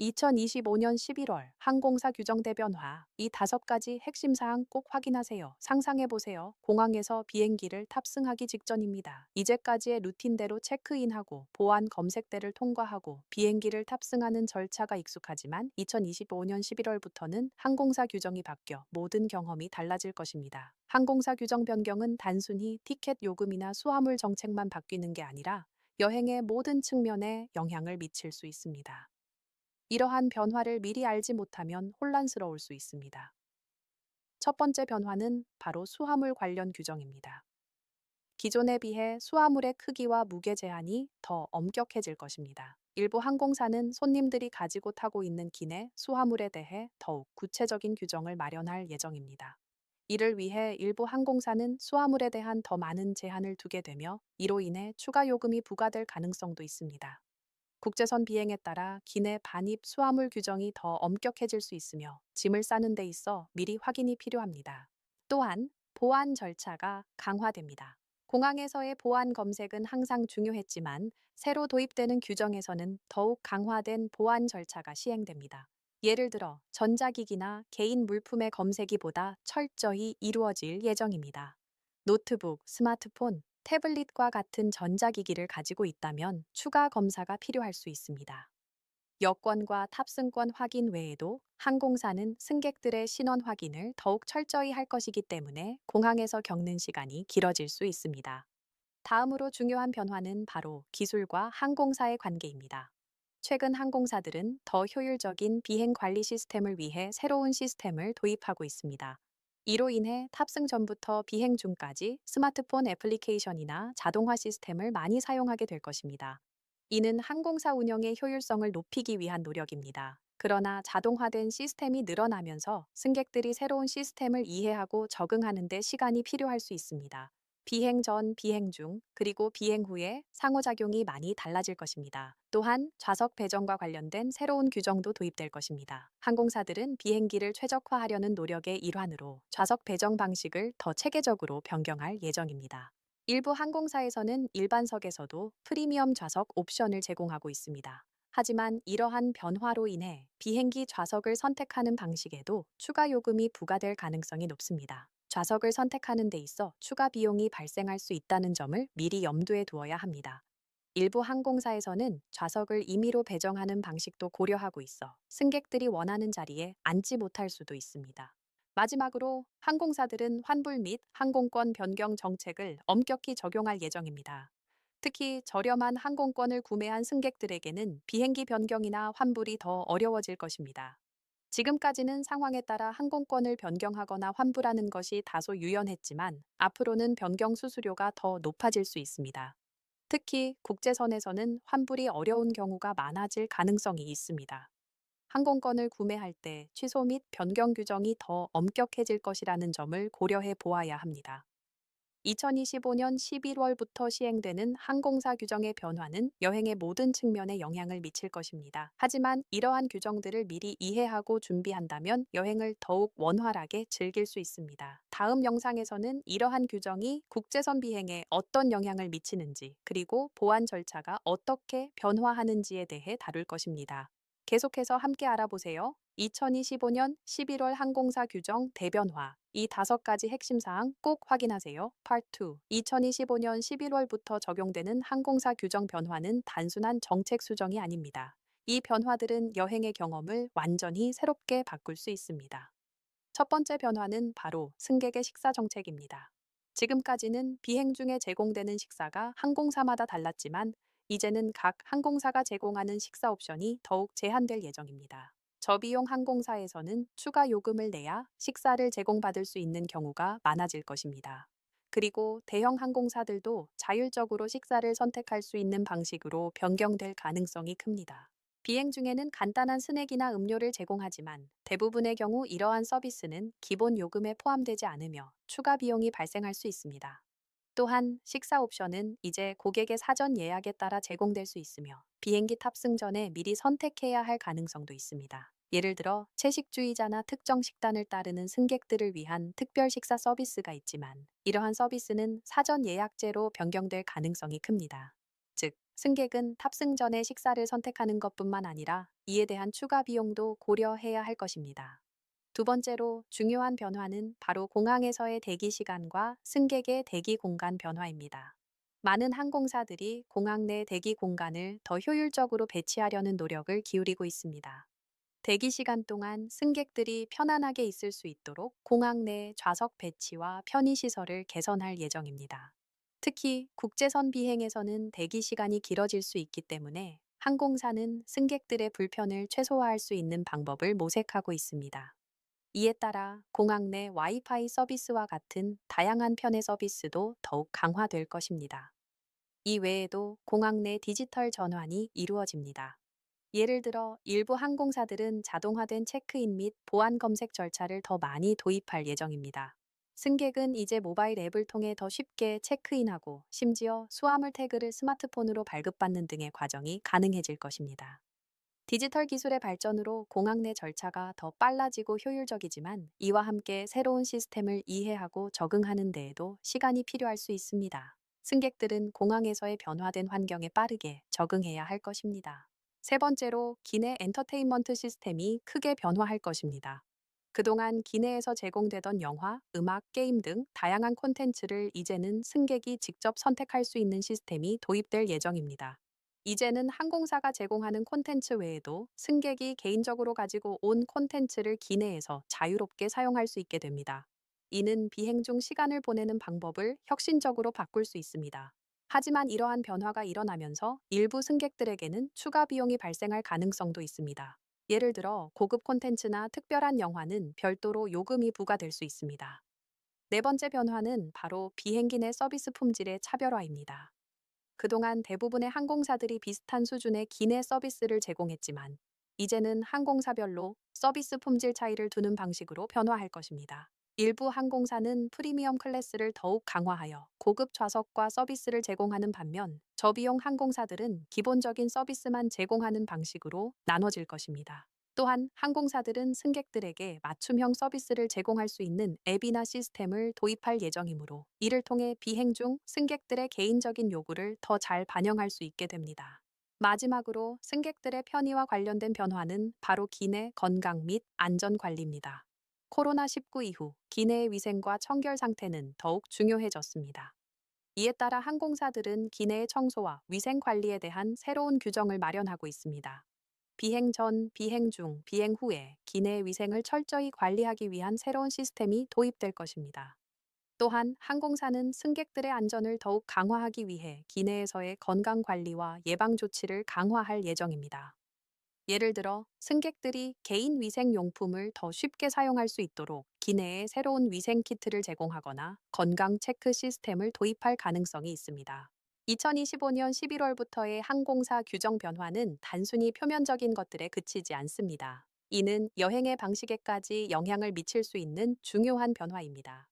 2025년 11월 항공사 규정 대 변화 이 다섯 가지 핵심 사항 꼭 확인하세요. 상상해 보세요. 공항에서 비행기를 탑승하기 직전입니다. 이제까지의 루틴대로 체크인하고 보안 검색대를 통과하고 비행기를 탑승하는 절차가 익숙하지만 2025년 11월부터는 항공사 규정이 바뀌어 모든 경험이 달라질 것입니다. 항공사 규정 변경은 단순히 티켓 요금이나 수화물 정책만 바뀌는 게 아니라 여행의 모든 측면에 영향을 미칠 수 있습니다. 이러한 변화를 미리 알지 못하면 혼란스러울 수 있습니다. 첫 번째 변화는 바로 수화물 관련 규정입니다. 기존에 비해 수화물의 크기와 무게 제한이 더 엄격해질 것입니다. 일부 항공사는 손님들이 가지고 타고 있는 기내 수화물에 대해 더욱 구체적인 규정을 마련할 예정입니다. 이를 위해 일부 항공사는 수화물에 대한 더 많은 제한을 두게 되며 이로 인해 추가 요금이 부과될 가능성도 있습니다. 국제선 비행에 따라 기내 반입 수화물 규정이 더 엄격해질 수 있으며 짐을 싸는 데 있어 미리 확인이 필요합니다. 또한 보안 절차가 강화됩니다. 공항에서의 보안 검색은 항상 중요했지만 새로 도입되는 규정에서는 더욱 강화된 보안 절차가 시행됩니다. 예를 들어 전자기기나 개인 물품의 검색이보다 철저히 이루어질 예정입니다. 노트북, 스마트폰, 태블릿과 같은 전자기기를 가지고 있다면 추가 검사가 필요할 수 있습니다. 여권과 탑승권 확인 외에도 항공사는 승객들의 신원 확인을 더욱 철저히 할 것이기 때문에 공항에서 겪는 시간이 길어질 수 있습니다. 다음으로 중요한 변화는 바로 기술과 항공사의 관계입니다. 최근 항공사들은 더 효율적인 비행 관리 시스템을 위해 새로운 시스템을 도입하고 있습니다. 이로 인해 탑승 전부터 비행 중까지 스마트폰 애플리케이션이나 자동화 시스템을 많이 사용하게 될 것입니다. 이는 항공사 운영의 효율성을 높이기 위한 노력입니다. 그러나 자동화된 시스템이 늘어나면서 승객들이 새로운 시스템을 이해하고 적응하는 데 시간이 필요할 수 있습니다. 비행 전, 비행 중, 그리고 비행 후에 상호작용이 많이 달라질 것입니다. 또한 좌석 배정과 관련된 새로운 규정도 도입될 것입니다. 항공사들은 비행기를 최적화하려는 노력의 일환으로 좌석 배정 방식을 더 체계적으로 변경할 예정입니다. 일부 항공사에서는 일반석에서도 프리미엄 좌석 옵션을 제공하고 있습니다. 하지만 이러한 변화로 인해 비행기 좌석을 선택하는 방식에도 추가 요금이 부과될 가능성이 높습니다. 좌석을 선택하는 데 있어 추가 비용이 발생할 수 있다는 점을 미리 염두에 두어야 합니다. 일부 항공사에서는 좌석을 임의로 배정하는 방식도 고려하고 있어 승객들이 원하는 자리에 앉지 못할 수도 있습니다. 마지막으로 항공사들은 환불 및 항공권 변경 정책을 엄격히 적용할 예정입니다. 특히 저렴한 항공권을 구매한 승객들에게는 비행기 변경이나 환불이 더 어려워질 것입니다. 지금까지는 상황에 따라 항공권을 변경하거나 환불하는 것이 다소 유연했지만 앞으로는 변경 수수료가 더 높아질 수 있습니다. 특히 국제선에서는 환불이 어려운 경우가 많아질 가능성이 있습니다. 항공권을 구매할 때 취소 및 변경 규정이 더 엄격해질 것이라는 점을 고려해 보아야 합니다. 2025년 11월부터 시행되는 항공사 규정의 변화는 여행의 모든 측면에 영향을 미칠 것입니다. 하지만 이러한 규정들을 미리 이해하고 준비한다면 여행을 더욱 원활하게 즐길 수 있습니다. 다음 영상에서는 이러한 규정이 국제선 비행에 어떤 영향을 미치는지 그리고 보안 절차가 어떻게 변화하는지에 대해 다룰 것입니다. 계속해서 함께 알아보세요. 2025년 11월 항공사 규정 대변화 이 다섯 가지 핵심 사항 꼭 확인하세요. Part 2 2025년 11월부터 적용되는 항공사 규정 변화는 단순한 정책 수정이 아닙니다. 이 변화들은 여행의 경험을 완전히 새롭게 바꿀 수 있습니다. 첫 번째 변화는 바로 승객의 식사 정책입니다. 지금까지는 비행 중에 제공되는 식사가 항공사마다 달랐지만 이제는 각 항공사가 제공하는 식사 옵션이 더욱 제한될 예정입니다. 저비용 항공사에서는 추가 요금을 내야 식사를 제공받을 수 있는 경우가 많아질 것입니다. 그리고 대형 항공사들도 자율적으로 식사를 선택할 수 있는 방식으로 변경될 가능성이 큽니다. 비행 중에는 간단한 스낵이나 음료를 제공하지만 대부분의 경우 이러한 서비스는 기본 요금에 포함되지 않으며 추가 비용이 발생할 수 있습니다. 또한 식사 옵션은 이제 고객의 사전 예약에 따라 제공될 수 있으며 비행기 탑승 전에 미리 선택해야 할 가능성도 있습니다. 예를 들어 채식주의자나 특정 식단을 따르는 승객들을 위한 특별 식사 서비스가 있지만 이러한 서비스는 사전 예약제로 변경될 가능성이 큽니다. 즉, 승객은 탑승 전에 식사를 선택하는 것뿐만 아니라 이에 대한 추가 비용도 고려해야 할 것입니다. 두 번째로 중요한 변화는 바로 공항에서의 대기 시간과 승객의 대기 공간 변화입니다. 많은 항공사들이 공항 내 대기 공간을 더 효율적으로 배치하려는 노력을 기울이고 있습니다. 대기 시간 동안 승객들이 편안하게 있을 수 있도록 공항 내 좌석 배치와 편의시설을 개선할 예정입니다. 특히 국제선 비행에서는 대기 시간이 길어질 수 있기 때문에 항공사는 승객들의 불편을 최소화할 수 있는 방법을 모색하고 있습니다. 이에 따라 공항 내 와이파이 서비스와 같은 다양한 편의 서비스도 더욱 강화될 것입니다. 이 외에도 공항 내 디지털 전환이 이루어집니다. 예를 들어 일부 항공사들은 자동화된 체크인 및 보안 검색 절차를 더 많이 도입할 예정입니다. 승객은 이제 모바일 앱을 통해 더 쉽게 체크인하고 심지어 수화물 태그를 스마트폰으로 발급받는 등의 과정이 가능해질 것입니다. 디지털 기술의 발전으로 공항 내 절차가 더 빨라지고 효율적이지만 이와 함께 새로운 시스템을 이해하고 적응하는 데에도 시간이 필요할 수 있습니다. 승객들은 공항에서의 변화된 환경에 빠르게 적응해야 할 것입니다. 세 번째로 기내 엔터테인먼트 시스템이 크게 변화할 것입니다. 그동안 기내에서 제공되던 영화, 음악, 게임 등 다양한 콘텐츠를 이제는 승객이 직접 선택할 수 있는 시스템이 도입될 예정입니다. 이제는 항공사가 제공하는 콘텐츠 외에도 승객이 개인적으로 가지고 온 콘텐츠를 기내에서 자유롭게 사용할 수 있게 됩니다. 이는 비행 중 시간을 보내는 방법을 혁신적으로 바꿀 수 있습니다. 하지만 이러한 변화가 일어나면서 일부 승객들에게는 추가 비용이 발생할 가능성도 있습니다. 예를 들어 고급 콘텐츠나 특별한 영화는 별도로 요금이 부과될 수 있습니다. 네 번째 변화는 바로 비행기 내 서비스 품질의 차별화입니다. 그동안 대부분의 항공사들이 비슷한 수준의 기내 서비스를 제공했지만 이제는 항공사별로 서비스 품질 차이를 두는 방식으로 변화할 것입니다. 일부 항공사는 프리미엄 클래스를 더욱 강화하여 고급 좌석과 서비스를 제공하는 반면 저비용 항공사들은 기본적인 서비스만 제공하는 방식으로 나눠질 것입니다. 또한 항공사들은 승객들에게 맞춤형 서비스를 제공할 수 있는 앱이나 시스템을 도입할 예정이므로 이를 통해 비행 중 승객들의 개인적인 요구를 더 잘 반영할 수 있게 됩니다. 마지막으로 승객들의 편의와 관련된 변화는 바로 기내 건강 및 안전 관리입니다. 코로나19 이후 기내의 위생과 청결 상태는 더욱 중요해졌습니다. 이에 따라 항공사들은 기내의 청소와 위생 관리에 대한 새로운 규정을 마련하고 있습니다. 비행 전, 비행 중, 비행 후에 기내 위생을 철저히 관리하기 위한 새로운 시스템이 도입될 것입니다. 또한 항공사는 승객들의 안전을 더욱 강화하기 위해 기내에서의 건강 관리와 예방 조치를 강화할 예정입니다. 예를 들어 승객들이 개인 위생 용품을 더 쉽게 사용할 수 있도록 기내에 새로운 위생 키트를 제공하거나 건강 체크 시스템을 도입할 가능성이 있습니다. 2025년 11월부터의 항공사 규정 변화는 단순히 표면적인 것들에 그치지 않습니다. 이는 여행의 방식에까지 영향을 미칠 수 있는 중요한 변화입니다.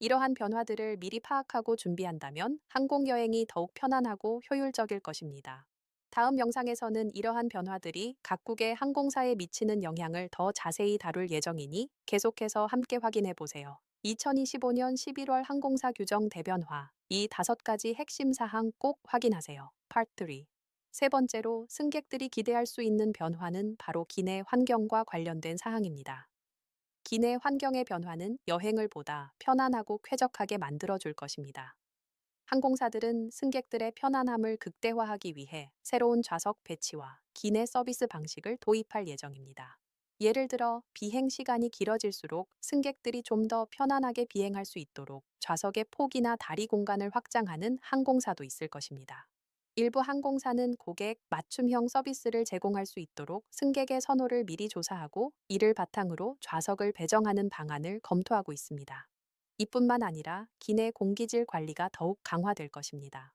이러한 변화들을 미리 파악하고 준비한다면 항공 여행이 더욱 편안하고 효율적일 것입니다. 다음 영상에서는 이러한 변화들이 각국의 항공사에 미치는 영향을 더 자세히 다룰 예정이니 계속해서 함께 확인해 보세요. 2025년 11월 항공사 규정 대변화 이 다섯 가지 핵심 사항 꼭 확인하세요. Part 3. 세 번째로 승객들이 기대할 수 있는 변화는 바로 기내 환경과 관련된 사항입니다. 기내 환경의 변화는 여행을 보다 편안하고 쾌적하게 만들어줄 것입니다. 항공사들은 승객들의 편안함을 극대화하기 위해 새로운 좌석 배치와 기내 서비스 방식을 도입할 예정입니다. 예를 들어 비행 시간이 길어질수록 승객들이 좀 더 편안하게 비행할 수 있도록 좌석의 폭이나 다리 공간을 확장하는 항공사도 있을 것입니다. 일부 항공사는 고객 맞춤형 서비스를 제공할 수 있도록 승객의 선호를 미리 조사하고 이를 바탕으로 좌석을 배정하는 방안을 검토하고 있습니다. 이뿐만 아니라 기내 공기질 관리가 더욱 강화될 것입니다.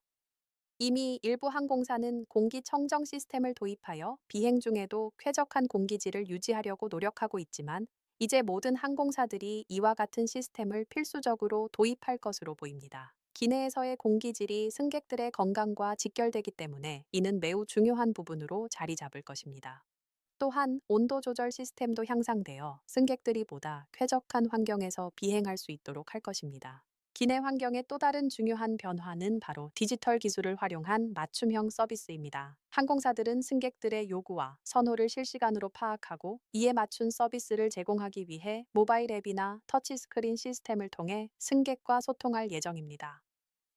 이미 일부 항공사는 공기청정 시스템을 도입하여 비행 중에도 쾌적한 공기질을 유지하려고 노력하고 있지만 이제 모든 항공사들이 이와 같은 시스템을 필수적으로 도입할 것으로 보입니다. 기내에서의 공기질이 승객들의 건강과 직결되기 때문에 이는 매우 중요한 부분으로 자리 잡을 것입니다. 또한 온도 조절 시스템도 향상되어 승객들이 보다 쾌적한 환경에서 비행할 수 있도록 할 것입니다. 기내 환경의 또 다른 중요한 변화는 바로 디지털 기술을 활용한 맞춤형 서비스입니다. 항공사들은 승객들의 요구와 선호를 실시간으로 파악하고 이에 맞춘 서비스를 제공하기 위해 모바일 앱이나 터치스크린 시스템을 통해 승객과 소통할 예정입니다.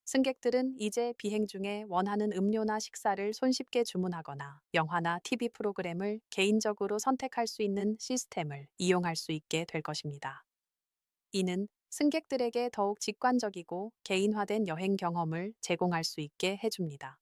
승객들은 이제 비행 중에 원하는 음료나 식사를 손쉽게 주문하거나 영화나 TV 프로그램을 개인적으로 선택할 수 있는 시스템을 이용할 수 있게 될 것입니다. 이는 승객들에게 더욱 직관적이고 개인화된 여행 경험을 제공할 수 있게 해줍니다.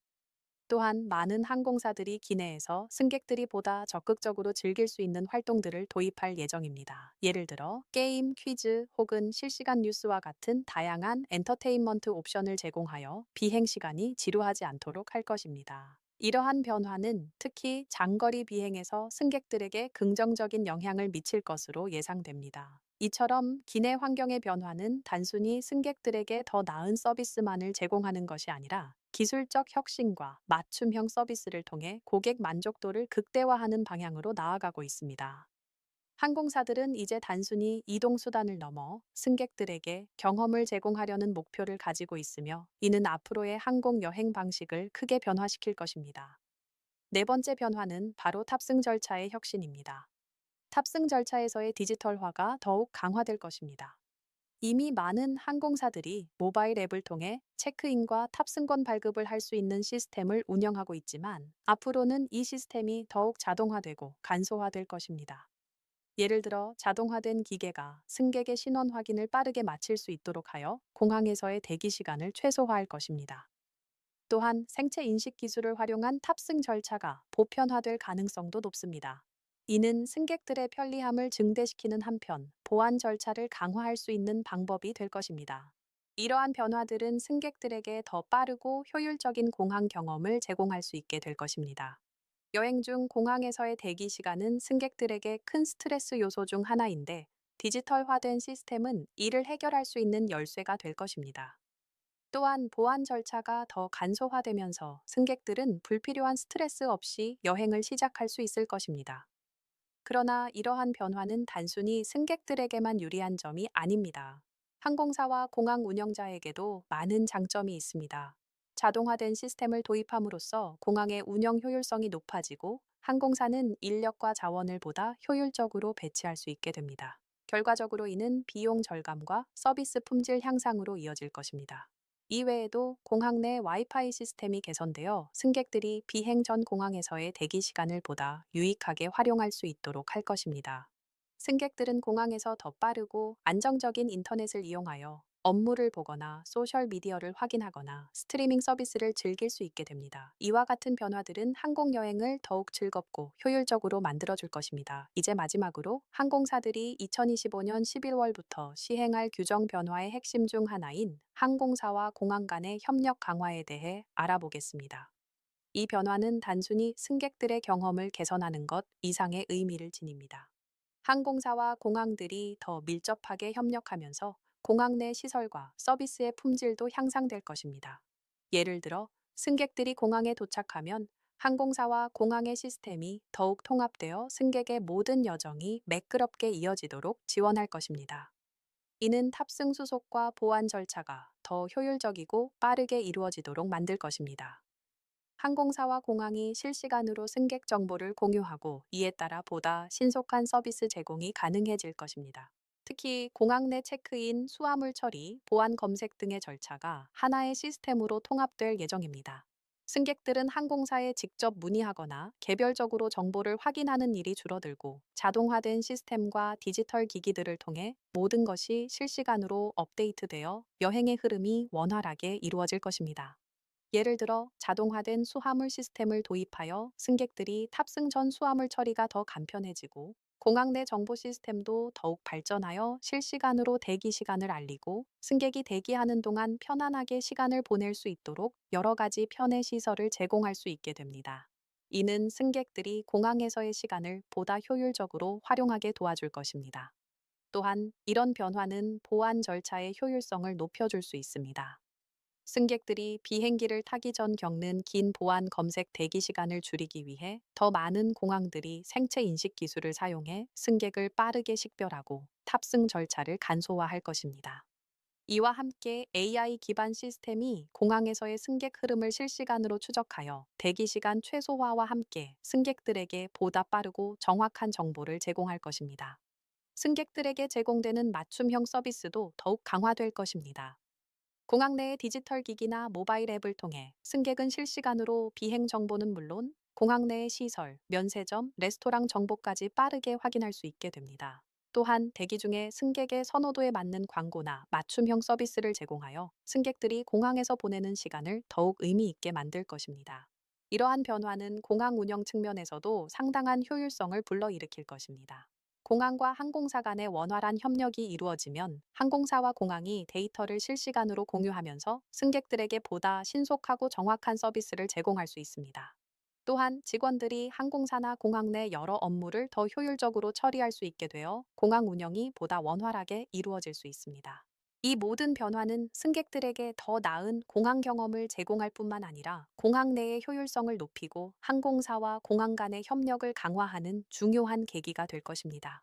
또한 많은 항공사들이 기내에서 승객들이 보다 적극적으로 즐길 수 있는 활동들을 도입할 예정입니다. 예를 들어 게임, 퀴즈 혹은 실시간 뉴스와 같은 다양한 엔터테인먼트 옵션을 제공하여 비행 시간이 지루하지 않도록 할 것입니다. 이러한 변화는 특히 장거리 비행에서 승객들에게 긍정적인 영향을 미칠 것으로 예상됩니다. 이처럼 기내 환경의 변화는 단순히 승객들에게 더 나은 서비스만을 제공하는 것이 아니라 기술적 혁신과 맞춤형 서비스를 통해 고객 만족도를 극대화하는 방향으로 나아가고 있습니다. 항공사들은 이제 단순히 이동 수단을 넘어 승객들에게 경험을 제공하려는 목표를 가지고 있으며 이는 앞으로의 항공 여행 방식을 크게 변화시킬 것입니다. 네 번째 변화는 바로 탑승 절차의 혁신입니다. 탑승 절차에서의 디지털화가 더욱 강화될 것입니다. 이미 많은 항공사들이 모바일 앱을 통해 체크인과 탑승권 발급을 할 수 있는 시스템을 운영하고 있지만 앞으로는 이 시스템이 더욱 자동화되고 간소화될 것입니다. 예를 들어 자동화된 기계가 승객의 신원 확인을 빠르게 마칠 수 있도록 하여 공항에서의 대기 시간을 최소화할 것입니다. 또한 생체 인식 기술을 활용한 탑승 절차가 보편화될 가능성도 높습니다. 이는 승객들의 편리함을 증대시키는 한편 보안 절차를 강화할 수 있는 방법이 될 것입니다. 이러한 변화들은 승객들에게 더 빠르고 효율적인 공항 경험을 제공할 수 있게 될 것입니다. 여행 중 공항에서의 대기 시간은 승객들에게 큰 스트레스 요소 중 하나인데 디지털화된 시스템은 이를 해결할 수 있는 열쇠가 될 것입니다. 또한 보안 절차가 더 간소화되면서 승객들은 불필요한 스트레스 없이 여행을 시작할 수 있을 것입니다. 그러나 이러한 변화는 단순히 승객들에게만 유리한 점이 아닙니다. 항공사와 공항 운영자에게도 많은 장점이 있습니다. 자동화된 시스템을 도입함으로써 공항의 운영 효율성이 높아지고 항공사는 인력과 자원을 보다 효율적으로 배치할 수 있게 됩니다. 결과적으로 이는 비용 절감과 서비스 품질 향상으로 이어질 것입니다. 이외에도 공항 내 와이파이 시스템이 개선되어 승객들이 비행 전 공항에서의 대기 시간을 보다 유익하게 활용할 수 있도록 할 것입니다. 승객들은 공항에서 더 빠르고 안정적인 인터넷을 이용하여 업무를 보거나 소셜미디어를 확인하거나 스트리밍 서비스를 즐길 수 있게 됩니다. 이와 같은 변화들은 항공 여행을 더욱 즐겁고 효율적으로 만들어줄 것입니다. 이제 마지막으로 항공사들이 2025년 11월부터 시행할 규정 변화의 핵심 중 하나인 항공사와 공항 간의 협력 강화에 대해 알아보겠습니다. 이 변화는 단순히 승객들의 경험을 개선하는 것 이상의 의미를 지닙니다. 항공사와 공항들이 더 밀접하게 협력하면서 공항 내 시설과 서비스의 품질도 향상될 것입니다. 예를 들어 승객들이 공항에 도착하면 항공사와 공항의 시스템이 더욱 통합되어 승객의 모든 여정이 매끄럽게 이어지도록 지원할 것입니다. 이는 탑승 수속과 보안 절차가 더 효율적이고 빠르게 이루어지도록 만들 것입니다. 항공사와 공항이 실시간으로 승객 정보를 공유하고 이에 따라 보다 신속한 서비스 제공이 가능해질 것입니다. 특히 공항 내 체크인, 수화물 처리, 보안 검색 등의 절차가 하나의 시스템으로 통합될 예정입니다. 승객들은 항공사에 직접 문의하거나 개별적으로 정보를 확인하는 일이 줄어들고 자동화된 시스템과 디지털 기기들을 통해 모든 것이 실시간으로 업데이트되어 여행의 흐름이 원활하게 이루어질 것입니다. 예를 들어 자동화된 수화물 시스템을 도입하여 승객들이 탑승 전 수화물 처리가 더 간편해지고 공항 내 정보 시스템도 더욱 발전하여 실시간으로 대기 시간을 알리고 승객이 대기하는 동안 편안하게 시간을 보낼 수 있도록 여러 가지 편의 시설을 제공할 수 있게 됩니다. 이는 승객들이 공항에서의 시간을 보다 효율적으로 활용하게 도와줄 것입니다. 또한 이런 변화는 보안 절차의 효율성을 높여줄 수 있습니다. 승객들이 비행기를 타기 전 겪는 긴 보안 검색 대기 시간을 줄이기 위해 더 많은 공항들이 생체 인식 기술을 사용해 승객을 빠르게 식별하고 탑승 절차를 간소화할 것입니다. 이와 함께 AI 기반 시스템이 공항에서의 승객 흐름을 실시간으로 추적하여 대기 시간 최소화와 함께 승객들에게 보다 빠르고 정확한 정보를 제공할 것입니다. 승객들에게 제공되는 맞춤형 서비스도 더욱 강화될 것입니다. 공항 내의 디지털 기기나 모바일 앱을 통해 승객은 실시간으로 비행 정보는 물론 공항 내의 시설, 면세점, 레스토랑 정보까지 빠르게 확인할 수 있게 됩니다. 또한 대기 중에 승객의 선호도에 맞는 광고나 맞춤형 서비스를 제공하여 승객들이 공항에서 보내는 시간을 더욱 의미 있게 만들 것입니다. 이러한 변화는 공항 운영 측면에서도 상당한 효율성을 불러일으킬 것입니다. 공항과 항공사 간의 원활한 협력이 이루어지면 항공사와 공항이 데이터를 실시간으로 공유하면서 승객들에게 보다 신속하고 정확한 서비스를 제공할 수 있습니다. 또한 직원들이 항공사나 공항 내 여러 업무를 더 효율적으로 처리할 수 있게 되어 공항 운영이 보다 원활하게 이루어질 수 있습니다. 이 모든 변화는 승객들에게 더 나은 공항 경험을 제공할 뿐만 아니라 공항 내의 효율성을 높이고 항공사와 공항 간의 협력을 강화하는 중요한 계기가 될 것입니다.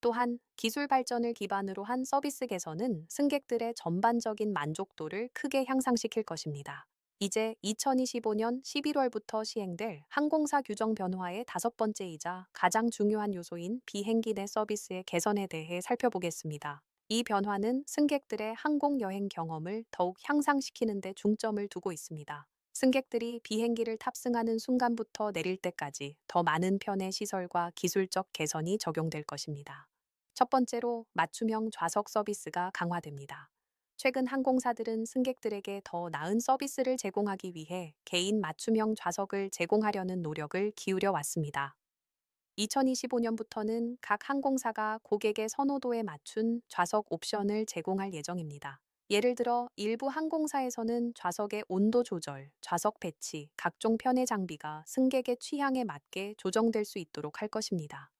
또한 기술 발전을 기반으로 한 서비스 개선은 승객들의 전반적인 만족도를 크게 향상시킬 것입니다. 이제 2025년 11월부터 시행될 항공사 규정 변화의 다섯 번째이자 가장 중요한 요소인 비행기 내 서비스의 개선에 대해 살펴보겠습니다. 이 변화는 승객들의 항공 여행 경험을 더욱 향상시키는 데 중점을 두고 있습니다. 승객들이 비행기를 탑승하는 순간부터 내릴 때까지 더 많은 편의 시설과 기술적 개선이 적용될 것입니다. 첫 번째로 맞춤형 좌석 서비스가 강화됩니다. 최근 항공사들은 승객들에게 더 나은 서비스를 제공하기 위해 개인 맞춤형 좌석을 제공하려는 노력을 기울여 왔습니다. 2025년부터는 각 항공사가 고객의 선호도에 맞춘 좌석 옵션을 제공할 예정입니다. 예를 들어 일부 항공사에서는 좌석의 온도 조절, 좌석 배치, 각종 편의 장비가 승객의 취향에 맞게 조정될 수 있도록 할 것입니다.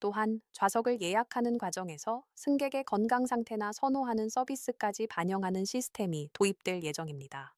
또한 좌석을 예약하는 과정에서 승객의 건강 상태나 선호하는 서비스까지 반영하는 시스템이 도입될 예정입니다.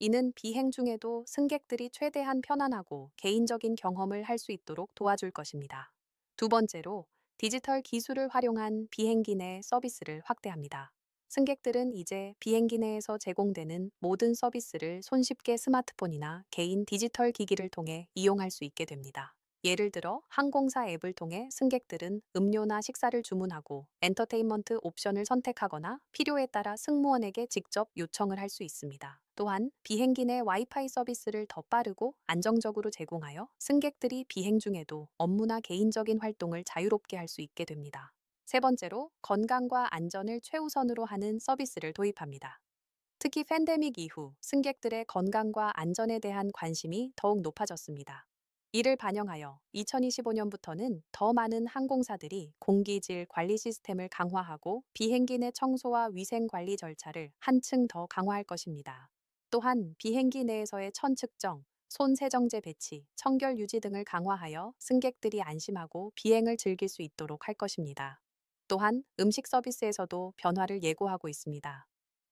이는 비행 중에도 승객들이 최대한 편안하고 개인적인 경험을 할 수 있도록 도와줄 것입니다. 두 번째로 디지털 기술을 활용한 비행기 내 서비스를 확대합니다. 승객들은 이제 비행기 내에서 제공되는 모든 서비스를 손쉽게 스마트폰이나 개인 디지털 기기를 통해 이용할 수 있게 됩니다. 예를 들어 항공사 앱을 통해 승객들은 음료나 식사를 주문하고 엔터테인먼트 옵션을 선택하거나 필요에 따라 승무원에게 직접 요청을 할 수 있습니다. 또한 비행기 내 와이파이 서비스를 더 빠르고 안정적으로 제공하여 승객들이 비행 중에도 업무나 개인적인 활동을 자유롭게 할 수 있게 됩니다. 세 번째로 건강과 안전을 최우선으로 하는 서비스를 도입합니다. 특히 팬데믹 이후 승객들의 건강과 안전에 대한 관심이 더욱 높아졌습니다. 이를 반영하여 2025년부터는 더 많은 항공사들이 공기질 관리 시스템을 강화하고 비행기 내 청소와 위생 관리 절차를 한층 더 강화할 것입니다. 또한 비행기 내에서의 천 측정, 손 세정제 배치, 청결 유지 등을 강화하여 승객들이 안심하고 비행을 즐길 수 있도록 할 것입니다. 또한 음식 서비스에서도 변화를 예고하고 있습니다.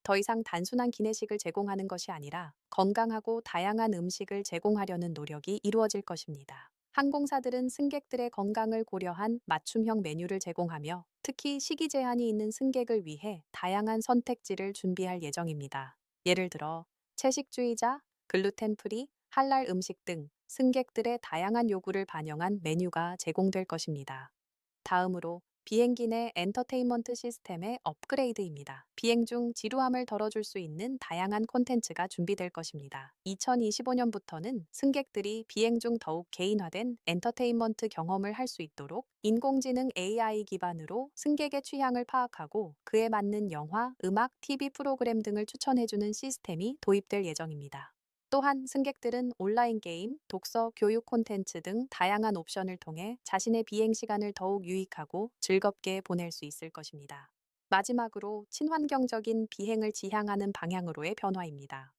더 이상 단순한 기내식을 제공하는 것이 아니라 건강하고 다양한 음식을 제공하려는 노력이 이루어질 것입니다. 항공사들은 승객들의 건강을 고려한 맞춤형 메뉴를 제공하며 특히 식이 제한이 있는 승객을 위해 다양한 선택지를 준비할 예정입니다. 예를 들어 채식주의자, 글루텐 프리, 할랄 음식 등 승객들의 다양한 요구를 반영한 메뉴가 제공될 것입니다. 다음으로 비행기 내 엔터테인먼트 시스템의 업그레이드입니다. 비행 중 지루함을 덜어줄 수 있는 다양한 콘텐츠가 준비될 것입니다. 2025년부터는 승객들이 비행 중 더욱 개인화된 엔터테인먼트 경험을 할 수 있도록 인공지능 AI 기반으로 승객의 취향을 파악하고 그에 맞는 영화, 음악, TV 프로그램 등을 추천해주는 시스템이 도입될 예정입니다. 또한 승객들은 온라인 게임, 독서, 교육 콘텐츠 등 다양한 옵션을 통해 자신의 비행 시간을 더욱 유익하고 즐겁게 보낼 수 있을 것입니다. 마지막으로 친환경적인 비행을 지향하는 방향으로의 변화입니다.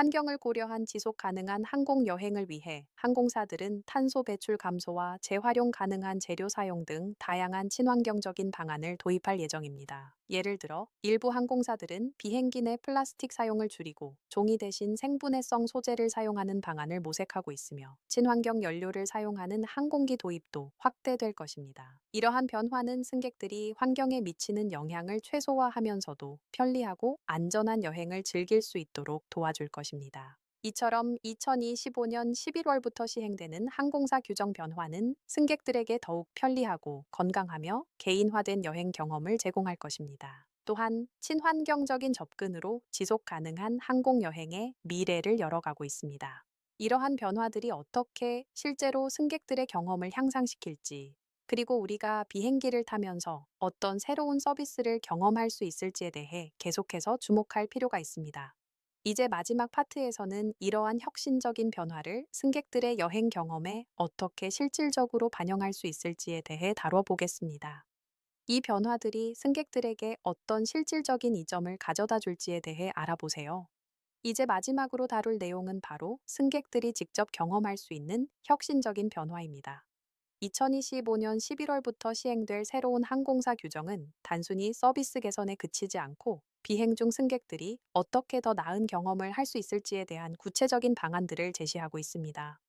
환경을 고려한 지속 가능한 항공 여행을 위해 항공사들은 탄소 배출 감소와 재활용 가능한 재료 사용 등 다양한 친환경적인 방안을 도입할 예정입니다. 예를 들어 일부 항공사들은 비행기 내 플라스틱 사용을 줄이고 종이 대신 생분해성 소재를 사용하는 방안을 모색하고 있으며 친환경 연료를 사용하는 항공기 도입도 확대될 것입니다. 이러한 변화는 승객들이 환경에 미치는 영향을 최소화하면서도 편리하고 안전한 여행을 즐길 수 있도록 도와줄 것입니다. 이처럼 2025년 11월부터 시행되는 항공사 규정 변화는 승객들에게 더욱 편리하고 건강하며 개인화된 여행 경험을 제공할 것입니다. 또한 친환경적인 접근으로 지속 가능한 항공 여행의 미래를 열어가고 있습니다. 이러한 변화들이 어떻게 실제로 승객들의 경험을 향상시킬지, 그리고 우리가 비행기를 타면서 어떤 새로운 서비스를 경험할 수 있을지에 대해 계속해서 주목할 필요가 있습니다. 이제 마지막 파트에서는 이러한 혁신적인 변화를 승객들의 여행 경험에 어떻게 실질적으로 반영할 수 있을지에 대해 다뤄보겠습니다. 이 변화들이 승객들에게 어떤 실질적인 이점을 가져다 줄지에 대해 알아보세요. 이제 마지막으로 다룰 내용은 바로 승객들이 직접 경험할 수 있는 혁신적인 변화입니다. 2025년 11월부터 시행될 새로운 항공사 규정은 단순히 서비스 개선에 그치지 않고 비행 중 승객들이 어떻게 더 나은 경험을 할 수 있을지에 대한 구체적인 방안들을 제시하고 있습니다.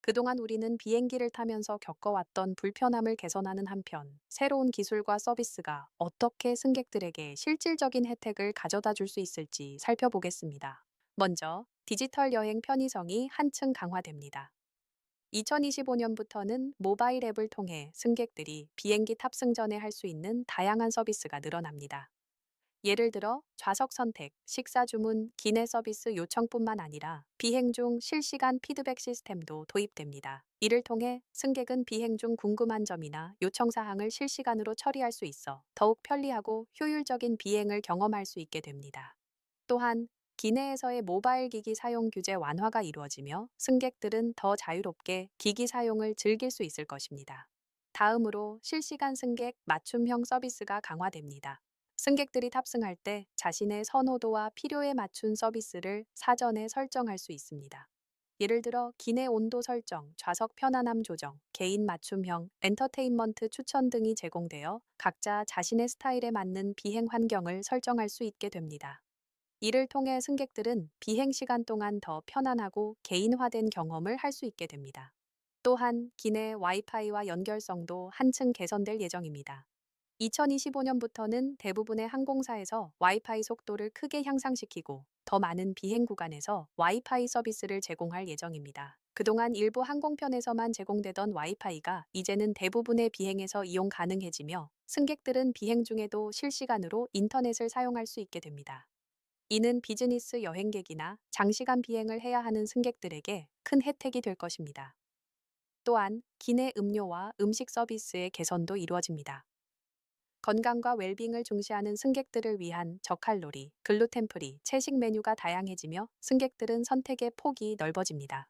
그동안 우리는 비행기를 타면서 겪어왔던 불편함을 개선하는 한편 새로운 기술과 서비스가 어떻게 승객들에게 실질적인 혜택을 가져다 줄 수 있을지 살펴보겠습니다. 먼저 디지털 여행 편의성이 한층 강화됩니다. 2025년부터는 모바일 앱을 통해 승객들이 비행기 탑승 전에 할 수 있는 다양한 서비스가 늘어납니다. 예를 들어 좌석 선택, 식사 주문, 기내 서비스 요청뿐만 아니라 비행 중 실시간 피드백 시스템도 도입됩니다. 이를 통해 승객은 비행 중 궁금한 점이나 요청 사항을 실시간으로 처리할 수 있어 더욱 편리하고 효율적인 비행을 경험할 수 있게 됩니다. 또한 기내에서의 모바일 기기 사용 규제 완화가 이루어지며 승객들은 더 자유롭게 기기 사용을 즐길 수 있을 것입니다. 다음으로 실시간 승객 맞춤형 서비스가 강화됩니다. 승객들이 탑승할 때 자신의 선호도와 필요에 맞춘 서비스를 사전에 설정할 수 있습니다. 예를 들어 기내 온도 설정, 좌석 편안함 조정, 개인 맞춤형, 엔터테인먼트 추천 등이 제공되어 각자 자신의 스타일에 맞는 비행 환경을 설정할 수 있게 됩니다. 이를 통해 승객들은 비행 시간 동안 더 편안하고 개인화된 경험을 할 수 있게 됩니다. 또한 기내 와이파이와 연결성도 한층 개선될 예정입니다. 2025년부터는 대부분의 항공사에서 와이파이 속도를 크게 향상시키고 더 많은 비행 구간에서 와이파이 서비스를 제공할 예정입니다. 그동안 일부 항공편에서만 제공되던 와이파이가 이제는 대부분의 비행에서 이용 가능해지며 승객들은 비행 중에도 실시간으로 인터넷을 사용할 수 있게 됩니다. 이는 비즈니스 여행객이나 장시간 비행을 해야 하는 승객들에게 큰 혜택이 될 것입니다. 또한 기내 음료와 음식 서비스의 개선도 이루어집니다. 건강과 웰빙을 중시하는 승객들을 위한 저칼로리, 글루텐 프리, 채식 메뉴가 다양해지며 승객들은 선택의 폭이 넓어집니다.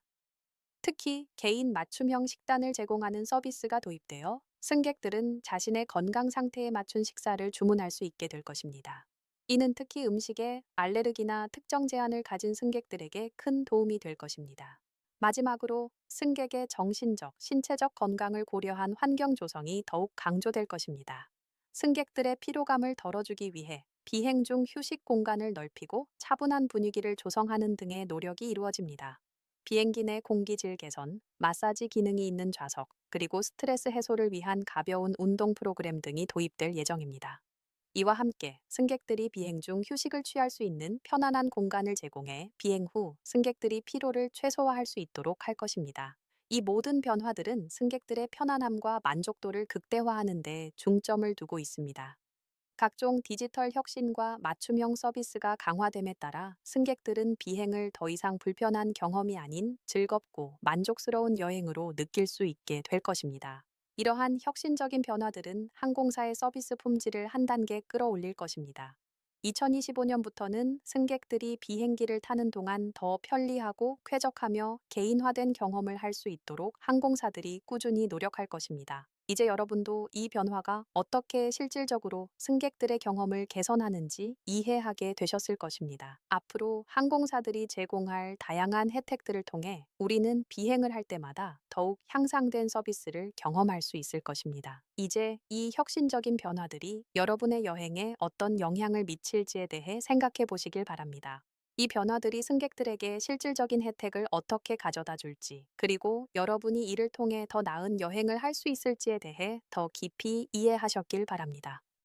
특히 개인 맞춤형 식단을 제공하는 서비스가 도입되어 승객들은 자신의 건강 상태에 맞춘 식사를 주문할 수 있게 될 것입니다. 이는 특히 음식에 알레르기나 특정 제한을 가진 승객들에게 큰 도움이 될 것입니다. 마지막으로 승객의 정신적, 신체적 건강을 고려한 환경 조성이 더욱 강조될 것입니다. 승객들의 피로감을 덜어주기 위해 비행 중 휴식 공간을 넓히고 차분한 분위기를 조성하는 등의 노력이 이루어집니다. 비행기 내 공기질 개선, 마사지 기능이 있는 좌석, 그리고 스트레스 해소를 위한 가벼운 운동 프로그램 등이 도입될 예정입니다. 이와 함께 승객들이 비행 중 휴식을 취할 수 있는 편안한 공간을 제공해 비행 후 승객들이 피로를 최소화할 수 있도록 할 것입니다. 이 모든 변화들은 승객들의 편안함과 만족도를 극대화하는 데 중점을 두고 있습니다. 각종 디지털 혁신과 맞춤형 서비스가 강화됨에 따라 승객들은 비행을 더 이상 불편한 경험이 아닌 즐겁고 만족스러운 여행으로 느낄 수 있게 될 것입니다. 이러한 혁신적인 변화들은 항공사의 서비스 품질을 한 단계 끌어올릴 것입니다. 2025년부터는 승객들이 비행기를 타는 동안 더 편리하고 쾌적하며 개인화된 경험을 할 수 있도록 항공사들이 꾸준히 노력할 것입니다. 이제 여러분도 이 변화가 어떻게 실질적으로 승객들의 경험을 개선하는지 이해하게 되셨을 것입니다. 앞으로 항공사들이 제공할 다양한 혜택들을 통해 우리는 비행을 할 때마다 더욱 향상된 서비스를 경험할 수 있을 것입니다. 이제 이 혁신적인 변화들이 여러분의 여행에 어떤 영향을 미칠지에 대해 생각해 보시길 바랍니다. 이 변화들이 승객들에게 실질적인 혜택을 어떻게 가져다 줄지, 그리고 여러분이 이를 통해 더 나은 여행을 할 수 있을지에 대해 더 깊이 이해하셨길 바랍니다.